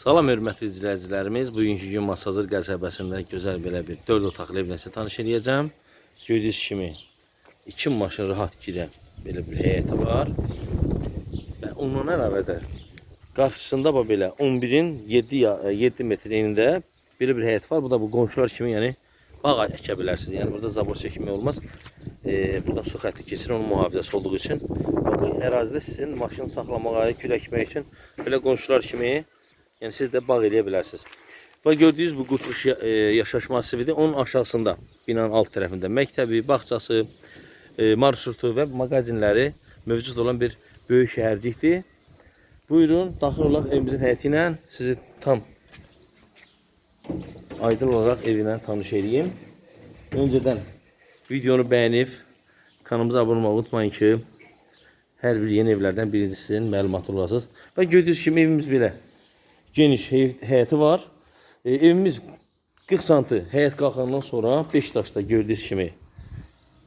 Salam hörmətli izləyicilərimiz. Bugünkü gün Masazır qəsəbəsində gözəl belə bir 4 otaqlı evlə sizə tanış edəcəm. Gördüyünüz kimi iki maşın rahat girən belə bir həyəti var. Və ondan əlavə də qarşısında bax belə 11-in 7 ya- 7 metr enində belə bir həyət var. Bu da bu qonşular kimi, yəni bağ əkə bilərsiniz. Yəni burada zabor çəkmək olmaz. E, burada su xətti keçir, onun mühafizəsi olduğu üçün. Və bu ərazidə sizin maşın saxlamağa, kül əkmək üçün belə qonşular kimi, yəni siz də bağ eləyə bilərsiniz. Və gördüyünüz bu qurtuluş ya- e, yaşayış massividir. Onun aşağısında binanın alt tərəfində məktəbi, bağçası, e, marşrutu və mağazinləri mövcud olan bir böyük şəhərcikdir. Buyurun, daxil olaq evimizin həyəti ilə sizi tam aydın olarak evinden tanış edeyim. Önceden videonu beğenip kanalımıza abone olmayı unutmayın ki her bir yeni evlerden birincisinin məlumatı olasınız. Və gördüyünüz kimi evimiz belə geniş həyəti var. E, evimiz 40 santı həyət qalxandan sonra 5 daşda gördüyünüz kimi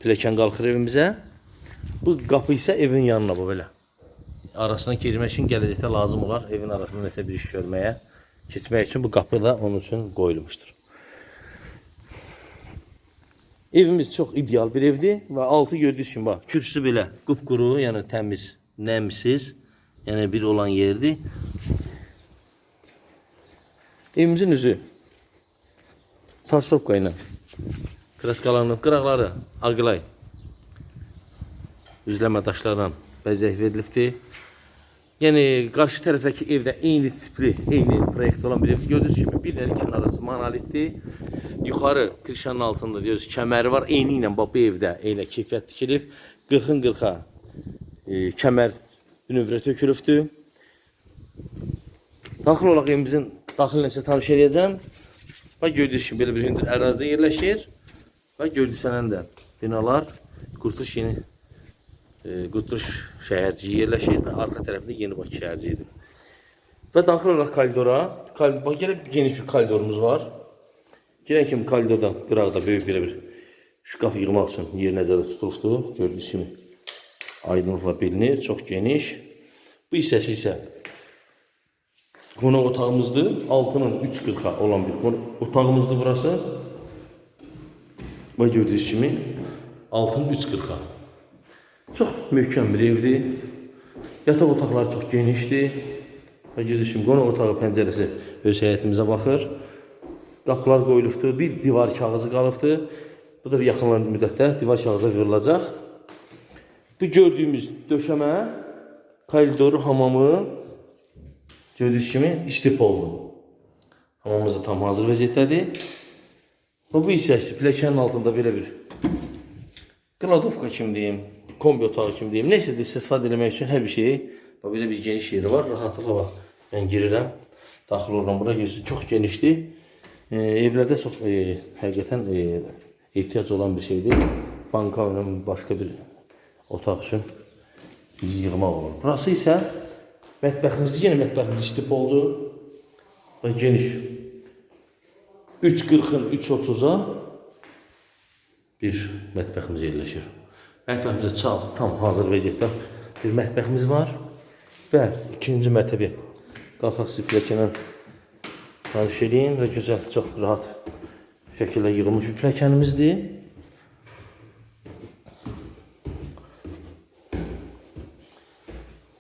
pilləkən qalxır evimizə. Bu qapı isə evin yanına bu belə. Arasına girmək üçün gələcəkdə lazım olar evin arasında nəsə bir iş görməyə, keçmək üçün bu qapı da onun üçün qoyulmuşdur. Evimiz çox ideal bir evdir və altı gördüyünüz kimi bax, kürsüsü belə qupquru, yəni təmiz, nəmsiz, yəni bir olan yerdir. Evimizin üzü tarsovka ilə kraskalarının qıraqları ağlay üzləmə daşlarla bəzək verilibdir. Yəni qarşı tərəfdəki evdə eyni tipli, eyni proyekt olan bir ev. Gördüyünüz kimi bir ilə ikinin arası monolitdir. Yuxarı krişanın altında görüyoruz kəməri var. Eyni ilə bax bu evdə eyni keyfiyyət tikilib. 40-ın 40-a e, kəmər növrə tökülübdür. Daxil olaraq evimizin daxilinə tanış edəcəm. Və gördüyünüz kimi belə bir hündür ərazidə yerləşir. Və gördüyünüz də binalar Qurtuluş yeni e, Qutluş şəhərciyi yerləşir və arxa tərəfində Yeni Bakı şəhərciyidir. Və daxil olaraq koridora, bax gəlib geniş bir koridorumuz var. Girən kimi koridorda qıraqda böyük belə bir şkaf yığmaq üçün yer nəzərdə tutulubdur. Gördüyünüz kimi aydınlıqla bilinir, çox geniş. Bu hissəsi isə qonaq otağımızdır. Altının 3.40-a olan bir qonaq otağımızdır burası. Və gördüyünüz kimi altının 3.40-a. Çox möhkəm bir evdir. Yataq otaqları çox genişdir. Və kimi qonaq otağı pəncərəsi öz həyətimizə baxır. Qapılar qoyulubdur, bir divar kağızı qalıbdır. Bu da bir yaxınlar müddətdə divar kağızı vurulacaq. Bu gördüyümüz döşəmə koridoru hamamı kimi istip oldu. Hamamımız da tam hazır vəziyyətdədir. Və bu hissəsi pilləkənin altında belə bir Kladovka kimi deyim, kombi otağı kimi deyim. Neyse de istifadə eləmək üçün hər bir şeyi bax belə bir geniş yeri var. Rahatlıqla bax mən girirəm. Daxil oluram bura. Görürsünüz çox genişdir. E, evlərdə çox e, həqiqətən e, ehtiyac olan bir şeydir. Banka ilə başqa bir otaq üçün yığmaq olur. Burası isə mətbəximiz yenə mətbəximiz istip oldu. Və geniş 3.40-ın 3.30-a bir mətbəximiz yerləşir. Mətbəximizdə çal, tam hazır vəziyyətdə bir mətbəximiz var və ikinci mərtəbə qalxaq sizi pilləkənə tanış edeyim və gözəl, çox rahat şəkildə yığılmış bir pilləkənimizdir.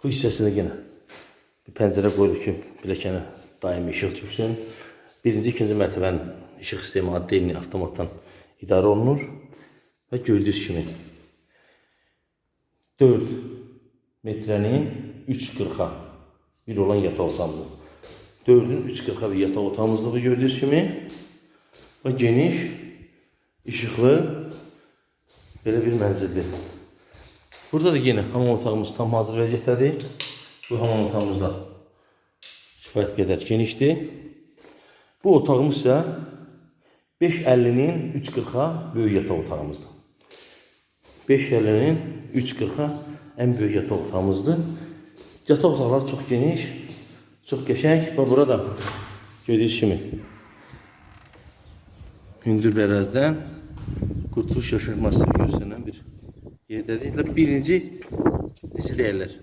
Bu hissəsində yenə pəncərə qoyulub ki, pilləkənə daimi işıq düşsün. Birinci, ikinci mərtəbənin işıq sistemi adli elini avtomatdan idarə olunur. Və gördüyünüz kimi 4 metrənin 3.40-a bir olan yataq otağımızdır. 4-ün 3.40-a bir yataq otağımızdır gördüyünüz kimi. Və geniş, işıqlı belə bir mənzildir. Burada da yenə hamam otağımız tam hazır vəziyyətdədir. Bu hamam otağımız da kifayət qədər genişdir. Bu otağımız isə 5.50-nin 3.40-a böyük yataq otağımızdır. 5.50-nin 3.40-a ən böyük yataq otağımızdır. Yataq otaqları çox geniş, çox qəşəng və burada gördüyünüz kimi hündür bir ərazidən qurtuluş yaşaması göstərən bir yerdədir. Birinci necə deyirlər?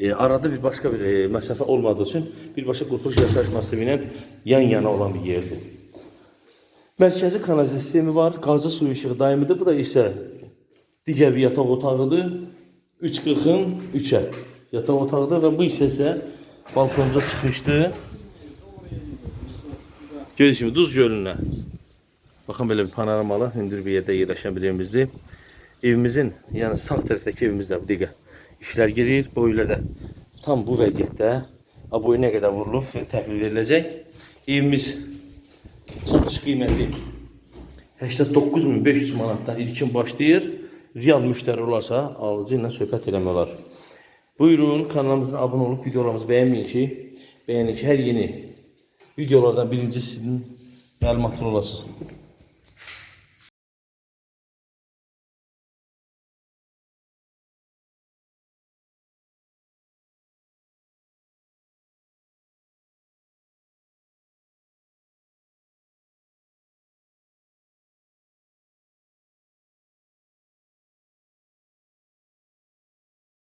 E, arada bir başka bir e, mesafe olmadığı için birbaşa Kurtuluş Yaşayış Masifiyle yan yana olan bir yerdir. Mərkəzi kanalizasiya sistemi var. Qazı suyu işığı daimidir. Bu da isə digər bir yataq otağıdır. 3.40-ın 3-ə yataq otağıdır və bu isə isə balkonda çıxışdır. Görürsünüz Duz gölünə. Baxın belə bir panoramalı, hündür bir yerdə yerləşən bir evimizdir. Evimizin, yəni sağ tərəfdəki evimizdə bu dəqiqə işlər gedir. Boylarda tam bu vəziyyətdə. Ha boyu nə qədər vurulub təhvil. Evimiz satış qiyməti 89500 manatdan ilkin başlayır. Real müştəri olarsa alıcı ilə söhbət eləmək. Buyurun kanalımıza abunə olub videolarımızı bəyənməyin ki, bəyənin ki hər yeni videolardan birinci sizin məlumatlı olasınız.